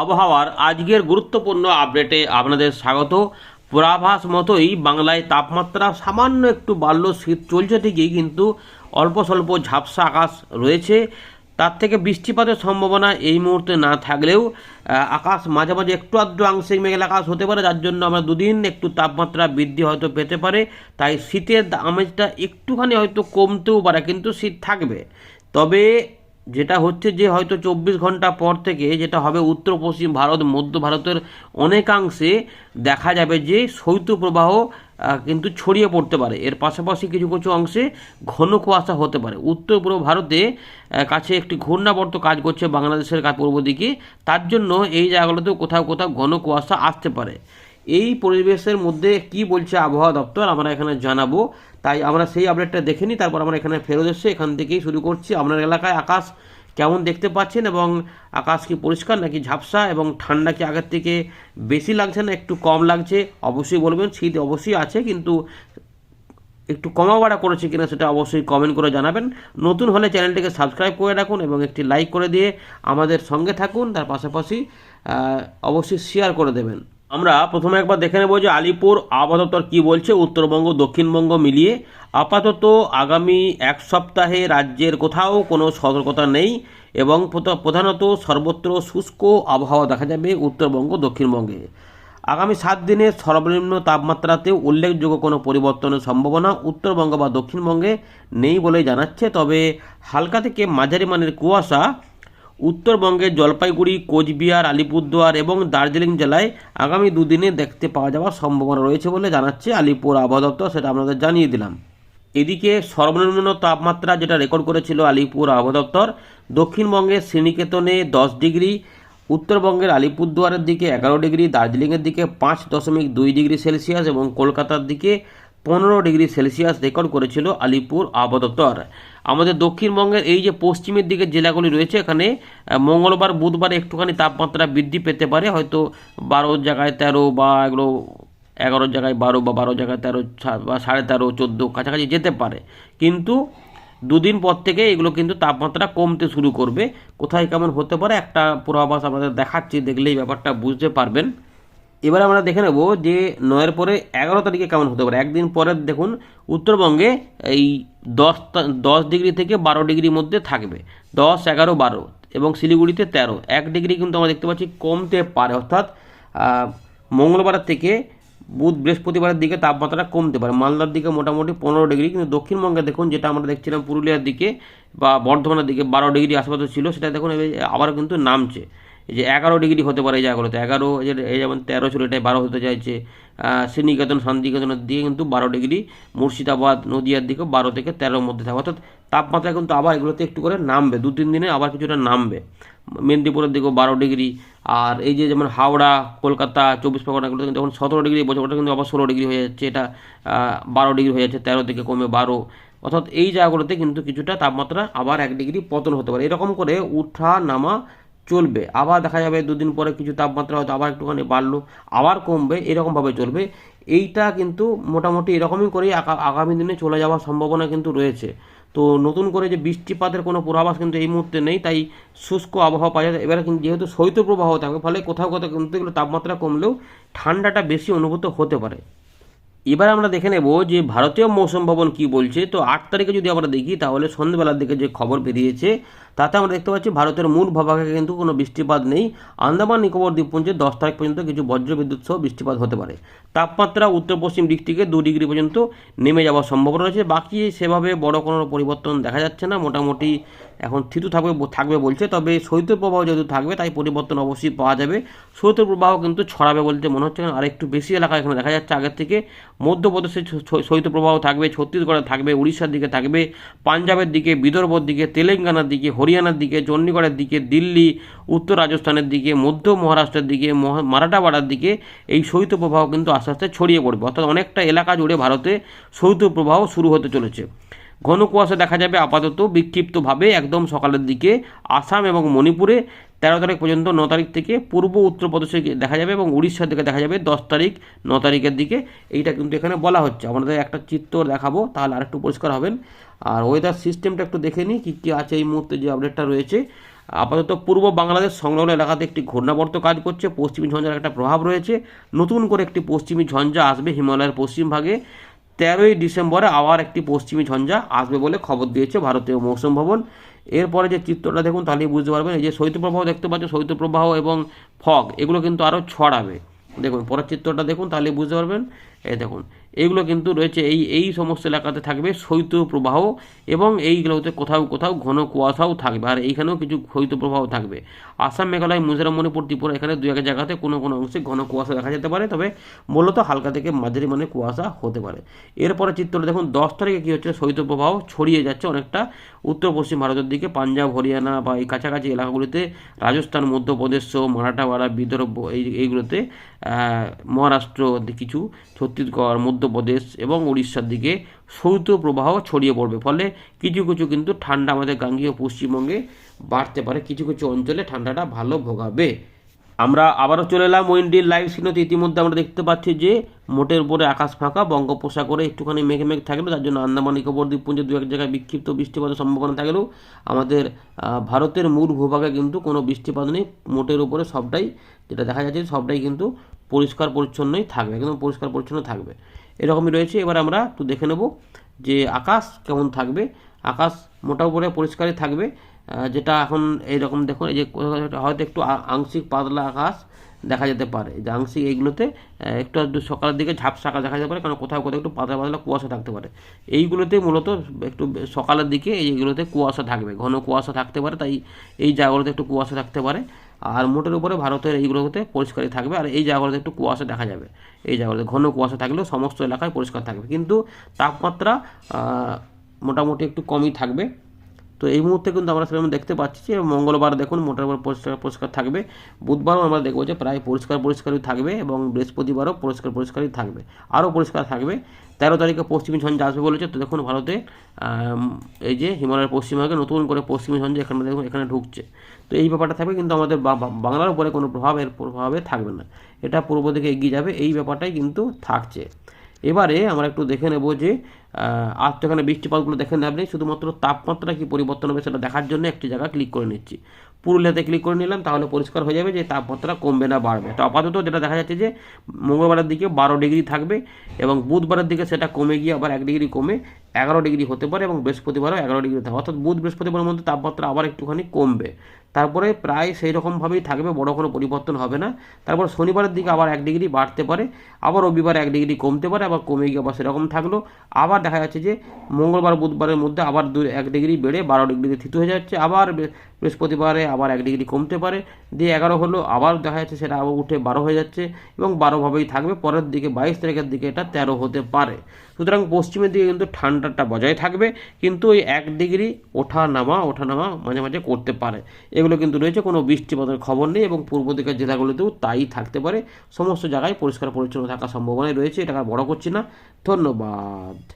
আবহাওয়ার আজকের গুরুত্বপূর্ণ আপডেটে আপনাদের স্বাগত। পূর্বাভাস মতোই বাংলায় তাপমাত্রা সামান্য একটু বাড়ল, শীত চলছে ঠিকই, কিন্তু অল্প স্বল্প ঝাপসা আকাশ রয়েছে। তার থেকে বৃষ্টিপাতের সম্ভাবনা এই মুহূর্তে না থাকলেও আকাশ মাঝে মাঝে একটু আধটু আংশিক মেঘলা আকাশ হতে পারে, যার জন্য আমরা দুদিন একটু তাপমাত্রা বৃদ্ধি হয়তো পেতে পারে। তাই শীতের আমেজটা একটুখানি হয়তো কমতেও পারে, কিন্তু শীত থাকবে। তবে যেটা হচ্ছে যে হয়তো চব্বিশ ঘণ্টা পর থেকে যেটা হবে উত্তর পশ্চিম ভারত, মধ্য ভারতের অনেকাংশে দেখা যাবে যে শৈত্যপ্রবাহ কিন্তু ছড়িয়ে পড়তে পারে। এর পাশাপাশি কিছু কিছু অংশে ঘন কুয়াশা হতে পারে। উত্তর পূর্ব ভারতে কাছে একটি ঘূর্ণাবর্ত কাজ করছে বাংলাদেশের পূর্ব দিকে। তার জন্য এই জায়গাগুলোতেও কোথাও কোথাও ঘন কুয়াশা আসতে পারে। এই পরিবেশের মধ্যে কি বলছে আবহাওয়া দপ্তর, আমরা এখানে জানাব। তাই আমরা সেই আপডেটটা দেখে নিই তারপর আমরা এখানে ফেরত এসে এখান থেকেই শুরু করছি। আপনার এলাকায় আকাশ কেমন দেখতে পাচ্ছেন এবং আকাশ কি পরিষ্কার নাকি ঝাপসা এবং ঠান্ডা কি আগের থেকে বেশি লাগছে না, একটু কম লাগছে? অবশ্যই বলবেন, শীত অবশ্যই আছে কিন্তু একটু কমা বাড়া করেছে কিনা সেটা অবশ্যই কমেন্ট করে জানাবেন। নতুন হলে চ্যানেলটিকে সাবস্ক্রাইব করে রাখুন এবং একটি লাইক করে দিয়ে আমাদের সঙ্গে থাকুন। তার পাশাপাশি অবশ্যই শেয়ার করে দেবেন। আমরা প্রথমে একবার দেখে নেব যে আলিপুর আবহাওয়া কী বলছে, উত্তরবঙ্গ, দক্ষিণবঙ্গ মিলিয়ে। আপাতত আগামী এক সপ্তাহে রাজ্যের কোথাও কোনো সতর্কতা নেই এবং প্রধা- প্রধানত সর্বত্র শুষ্ক আবহাওয়া দেখা যাবে উত্তরবঙ্গ, দক্ষিণবঙ্গে। আগামী সাত দিনে সর্বনিম্ন তাপমাত্রাতেও উল্লেখযোগ্য কোনো পরিবর্তনের সম্ভাবনা উত্তরবঙ্গ বা দক্ষিণবঙ্গে নেই বলেই জানাচ্ছে। তবে হালকা থেকে মাঝারি মানের কুয়াশা উত্তরবঙ্গের জলপাইগুড়ি, কোচবিহার, আলিপুরদুয়ার এবং দার্জিলিং জেলায় আগামী দুদিনে দেখতে পাওয়া যাওয়ার সম্ভাবনা রয়েছে বলে জানাচ্ছে আলিপুর আবহাওয়া দপ্তর, সেটা আপনাদের জানিয়ে দিলাম। এদিকে সর্বনিম্ন তাপমাত্রা যেটা রেকর্ড করেছিল আলিপুর আবহাওয়া দপ্তর দক্ষিণবঙ্গের শ্রীনিকেতনে দশ ডিগ্রি, উত্তরবঙ্গের আলিপুরদুয়ারের দিকে এগারো ডিগ্রি, দার্জিলিংয়ের দিকে পাঁচ দশমিক দুই ডিগ্রি সেলসিয়াস এবং কলকাতার দিকে পনেরো ডিগ্রি সেলসিয়াস রেকর্ড করেছিল আলিপুর আবহাওয়া দপ্তর আমাদের দক্ষিণবঙ্গের এই যে পশ্চিমের দিকে জেলাগুলি রয়েছে, এখানে মঙ্গলবার, বুধবার একটুখানি তাপমাত্রা বৃদ্ধি পেতে পারে। হয়তো বারো জায়গায় তেরো বা এগুলো এগারো জায়গায় বারো বা বারো জায়গায় তেরো বা সাড়ে তেরো, চোদ্দ কাছাকাছি যেতে পারে। কিন্তু দুদিন পর থেকে এগুলো কিন্তু তাপমাত্রা কমতে শুরু করবে। কোথায় কেমন হতে পারে একটা পূর্বাভাস আপনাদের দেখাচ্ছি, দেখলেই ব্যাপারটা বুঝতে পারবেন। এবার আমরা দেখে নেব যে নয়ের পরে এগারো তারিখে কেমন হতে পারে। একদিন পরে দেখুন, উত্তরবঙ্গে এই দশ দশ ডিগ্রি থেকে বারো ডিগ্রির মধ্যে থাকবে। দশ, এগারো, বারো এবং শিলিগুড়িতে তেরো। এক ডিগ্রি কিন্তু আমরা দেখতে পাচ্ছি কমতে পারে। অর্থাৎ মঙ্গলবার থেকে বুধ বৃহস্পতিবারের দিকে তাপমাত্রা কমতে পারে। মালদার দিকে মোটামুটি পনেরো ডিগ্রি, কিন্তু দক্ষিণবঙ্গে দেখুন, যেটা আমরা দেখছিলাম পুরুলিয়ার দিকে বা বর্ধমানের দিকে বারো ডিগ্রি আশেপাশে ছিল, সেটা দেখুন এবার আবার কিন্তু নামছে। এই যে এগারো ডিগ্রি হতে পারে এই জায়গাগুলোতে। এগারো, এই যেমন তেরো ছিল, এটাই বারো হতে চাইছে। শ্রীনিকেতন, শান্তিনিকেতনের দিকে কিন্তু বারো ডিগ্রি, মুর্শিদাবাদ, নদিয়ার দিকে বারো থেকে তেরোর মধ্যে থাকবে অর্থাৎ তাপমাত্রা কিন্তু আবার এগুলোতে একটু করে নামবে, দু, তিন দিনে আবার কিছুটা নামবে। মেদিনীপুরের দিকেও বারো ডিগ্রি, আর এই যে যেমন হাওড়া, কলকাতা, চব্বিশ পরগনা এগুলো কিন্তু যখন সতেরো ডিগ্রি বছর ওটা কিন্তু আবার ষোলো ডিগ্রি হয়ে যাচ্ছে। এটা বারো ডিগ্রি হয়ে যাচ্ছে, তেরো থেকে কমে বারো। অর্থাৎ এই জায়গাগুলোতে কিন্তু কিছুটা তাপমাত্রা আবার এক ডিগ্রি পতন হতে পারে। এরকম করে উঠা, নামা চলবে। আবার দেখা যাবে দুদিন পরে কিছু তাপমাত্রা হয়তো আবার একটুখানি বাড়লো, আবার কমবে, এরকমভাবে চলবে। এইটা কিন্তু মোটামুটি এরকমই করেই আগামী দিনে চলে যাওয়ার সম্ভাবনা কিন্তু রয়েছে। তো নতুন করে যে বৃষ্টিপাতের কোনো পূর্বাভাস কিন্তু এই মুহূর্তে নেই, তাই শুষ্ক আবহাওয়া পাওয়া যায়। এবারে কিন্তু যেহেতু শৈত্যপ্রবাহ থাকবে ফলে কোথাও কোথাও কিন্তু এগুলো তাপমাত্রা কমলেও ঠান্ডাটা বেশি অনুভূত হতে পারে। এবার আমরা দেখে নেব যে ভারতীয় মৌসুম ভবন কি বলছে। তো আট তারিখে যদি আমরা দেখি, তাহলে সন্ধ্যেবেলার দিকে যে খবর বেরিয়েছে, তাতে আমরা দেখতে পাচ্ছি ভারতের মূল ভূভাগে কিন্তু কোনো বৃষ্টিপাত নেই। আন্দামান, নিকোবর দ্বীপপুঞ্জে দশ তারিখ পর্যন্ত কিছু বজ্রবিদ্যুৎ সহ বৃষ্টিপাত হতে পারে। তাপমাত্রা উত্তর পশ্চিম দিক থেকে দু ডিগ্রি পর্যন্ত নেমে যাওয়ার সম্ভাবনা রয়েছে। বাকি সেভাবে বড় কোনো পরিবর্তন দেখা যাচ্ছে না। মোটামুটি এখন থিতু থাকবে থাকবে বলছে। তবে শৈত্যপ্রবাহ যেহেতু থাকবে, তাই পরিবর্তন অবশ্যই পাওয়া যাবে। শৈত্যপ্রবাহ কিন্তু ছড়াবে বলতে মনে হচ্ছে। আর একটু বেশি এলাকা এখানে দেখা যাচ্ছে আগের থেকে। মধ্যপ্রদেশে শৈত্যপ্রবাহ থাকবে, ছত্তিশগড়ে থাকবে, উড়িষ্যার দিকে থাকবে, পাঞ্জাবের দিকে, বিদর্ভর দিকে, তেলেঙ্গানার দিকে, হরিয়ানার দিকে, চণ্ডীগড়ের দিকে, দিল্লি, উত্তর রাজস্থানের দিকে, মধ্য মহারাষ্ট্রের দিকে মারাঠাওয়াড়ার দিকে এই শৈত্যপ্রবাহ কিন্তু আস্তে আস্তে ছড়িয়ে পড়বে। অর্থাৎ অনেকটা এলাকা জুড়ে ভারতে শৈত্যপ্রবাহ শুরু হতে চলেছে। ঘন কুয়াশা দেখা যাবে আপাতত বিক্ষিপ্তভাবে একদম সকালের দিকে। আসাম এবং মণিপুরে তেরো তারিখ পর্যন্ত ন তারিখ থেকে পূর্ব উত্তরপ্রদেশে দেখা যাবে এবং উড়িষ্যার দিকে দেখা যাবে দশ তারিখ, ন তারিখের দিকে। এইটা কিন্তু এখানে বলা হচ্ছে। আমাদের একটা চিত্র দেখাবো, তাহলে আরেকটু পরিষ্কার হবেন। আর ওয়েদার সিস্টেমটা একটু দেখে নিই, কী কী আছে এই মুহূর্তে যে আপডেটটা রয়েছে। আপাতত পূর্ব বাংলাদেশ সংলগ্ন এলাকাতে একটি ঘূর্ণাবর্ত কাজ করছে, পশ্চিমী ঝঞ্ঝার একটা প্রভাব রয়েছে। নতুন করে একটি পশ্চিমী ঝঞ্ঝা আসবে হিমালয়ের পশ্চিম ভাগে। তেরোই ডিসেম্বরে আবার একটি পশ্চিমী ঝঞ্ঝা আসবে বলে খবর দিয়েছে ভারতীয় মৌসুম ভবন। এরপরে যে চিত্রটা দেখুন তাহলেই বুঝতে পারবেন, এই যে শৈত্যপ্রবাহ দেখতে পাচ্ছ, শৈত্যপ্রবাহ এবং ফগ, এগুলো কিন্তু আরও ছড়াবে। দেখুন, পরের চিত্রটা দেখুন তাহলে বুঝতে পারবেন। এই দেখুন এইগুলো কিন্তু রয়েছে এই এই সমস্ত এলাকাতে থাকবে শৈত্যপ্রবাহ এবং এইগুলোতে কোথাও কোথাও ঘন কুয়াশাও থাকবে। আর এইখানেও কিছু শৈত্যপ্রবাহ থাকবে। আসাম, মেঘালয়, মিজোরাম, মণিপুর, ত্রিপুরা এখানে দু এক জায়গাতে কোনো কোনো অংশে ঘন কুয়াশা দেখা যেতে পারে। তবে মূলত হালকা থেকে মাঝারি মানে কুয়াশা হতে পারে। এরপরে চিত্রটা দেখুন, দশ তারিখে কী হচ্ছে? শৈত্যপ্রবাহ ছড়িয়ে যাচ্ছে অনেকটা। উত্তর, পশ্চিম ভারতের দিকে, পাঞ্জাব, হরিয়ানা বা এই কাছাকাছি এলাকাগুলিতে রাজস্থান, মধ্যপ্রদেশ মারাঠাওয়াড়া, বিদর্ভ এই, এইগুলোতে মহারাষ্ট্র কিছু ছত্তিশগড় মধ্যপ্রদেশ এবং উড়িষ্যার দিকে শৈত্য প্রবাহ ছড়িয়ে পড়বে। ফলে কিছু কিছু কিন্তু ঠান্ডা আমাদের গাঙ্গীয় পশ্চিমবঙ্গে বাড়তে পারে। কিছু কিছু অঞ্চলে ঠান্ডাটা ভালো ভোগাবে। আমরা আবারও চলে এলাম উইন্ডির লাইভ সিনোতে ইতিমধ্যে আমরা দেখতে পাচ্ছি যে মোটের উপরে আকাশ ফাঁকা, বঙ্গোপসাগরে একটুখানি মেঘে মেঘ থাকলেও তার জন্য আন্দামান নিকোবর, দ্বীপপুঞ্জে দু এক জায়গায় বিক্ষিপ্ত বৃষ্টিপাতের সম্ভাবনা থাকলেও আমাদের ভারতের মূল ভূভাগে কিন্তু কোনো বৃষ্টিপাত নেই। মোটের উপরে সবটাই যেটা দেখা যাচ্ছে সবটাই কিন্তু পরিষ্কার পরিচ্ছন্নই থাকবে, একদম পরিষ্কার পরিচ্ছন্ন থাকবে। এরকমই রয়েছে। এবার আমরা একটু দেখে নেব যে আকাশ কেমন থাকবে। আকাশ মোটা উপরে পরিষ্কারই থাকবে। যেটা এখন এইরকম দেখুন, এই যে হয়তো একটু আংশিক পাতলা আকাশ দেখা যেতে পারে। যে আংশিক এইগুলোতে একটু সকালের দিকে ঝাপসা আকাশ দেখা যেতে পারে, কারণ কোথাও কোথাও একটু পাতলা পাতলা কুয়াশা থাকতে পারে। এইগুলোতে মূলত একটু সকালের দিকে এইগুলোতে কুয়াশা থাকবে। ঘন কুয়াশা থাকতে পারে, তাই এই জায়গাগুলোতে একটু কুয়াশা থাকতে পারে। আর মোটের উপরে ভারতের এইগুলোতে পরিষ্কারই থাকবে, আর এই জায়গাগুলোতে একটু কুয়াশা দেখা যাবে। এই জায়গাগুলোতে ঘন কুয়াশা থাকলেও সমস্ত এলাকায় পরিষ্কার থাকবে। কিন্তু তাপমাত্রা মোটামুটি একটু কমই থাকবে। তো এই মুহূর্তে কিন্তু আমরা সেরকম দেখতে পাচ্ছি যে মঙ্গলবার দেখুন উপর পরিষ্কার পরিষ্কার থাকবে। বুধবারও আমরা দেখব যে প্রায় পরিষ্কার পরিষ্কারই থাকবে এবং বৃহস্পতিবারও পরিষ্কার পরিষ্কারই থাকবে। আরও পরিষ্কার থাকবে। তেরো তারিখে পশ্চিমী ঝঞ্ঝা আসবে বলেছে। তো দেখুন ভারতে এই যে হিমালয়ের পশ্চিমবঙ্গে নতুন করে পশ্চিমী ঝঞ্ঝা এখানে দেখুন, এখানে ঢুকছে। তো এই ব্যাপারটা থাকবে কিন্তু আমাদের বাংলার উপরে কোনো প্রভাব এর প্রভাবে থাকবে না। এটা পূর্ব দিকে এগিয়ে যাবে, এই ব্যাপারটাই কিন্তু থাকছে। এবারে আমরা একটু দেখে নেব যে আজ তো এখানে বৃষ্টিপাতগুলো দেখে নেব নেই। শুধুমাত্র তাপমাত্রা কি পরিবর্তন হবে সেটা দেখার জন্য একটি জায়গা ক্লিক করে নিচ্ছি। পুরুলিয়াতে ক্লিক করে নিলাম, তাহলে পরিষ্কার হয়ে যাবে যে তাপমাত্রা কমবে না বাড়বে। তো আপাতত যেটা দেখা যাচ্ছে যে মঙ্গলবারের দিকে বারো ডিগ্রি থাকবে এবং বুধবারের দিকে সেটা কমে গিয়ে আবার এক ডিগ্রি কমে এগারো ডিগ্রি হতে পারে এবং বৃহস্পতিবারও এগারো ডিগ্রি থাকবে। অর্থাৎ বুধ বৃহস্পতিবারের মধ্যে তাপমাত্রা আবার একটুখানি কমবে। তারপরে প্রায় সেই রকমভাবেই থাকবে, বড় কোনো পরিবর্তন হবে না। তারপর শনিবারের দিকে আবার এক ডিগ্রি বাড়তে পারে, আবার রবিবার এক ডিগ্রি কমতে পারে, আবার কমে গিয়ে আবার সেরকম থাকল। আবার দেখা যাচ্ছে যে মঙ্গলবার বুধবারের মধ্যে আবার দু এক ডিগ্রি বেড়ে বারো ডিগ্রিতে থিত হয়ে যাচ্ছে। আবার বৃহস্পতিবারে আবার এক ডিগ্রি কমতে পারে। দিয়ে এগারো হলো আবার দেখা যাচ্ছে সেটা আবার উঠে বারো হয়ে যাচ্ছে এবং বারোভাবেই থাকবে। পরের দিকে বাইশ তারিখের দিকে এটা তেরো হতে পারে। সুতরাং পশ্চিমের দিকে কিন্তু ঠান্ডাটা বজায় থাকবে। কিন্তু ওই এক ডিগ্রি ওঠা নামা ওঠা নামা মাঝে মাঝে করতে পারে। এগুলো কিন্তু রয়েছে, কোনো বৃষ্টিপাতের খবর নেই এবং পূর্ব দিকের জেলাগুলোতেও তাই থাকতে পারে। সমস্ত জায়গায় পরিষ্কার পরিচ্ছন্ন থাকার সম্ভাবনাই রয়েছে আর বড় করছি না। ধন্যবাদ।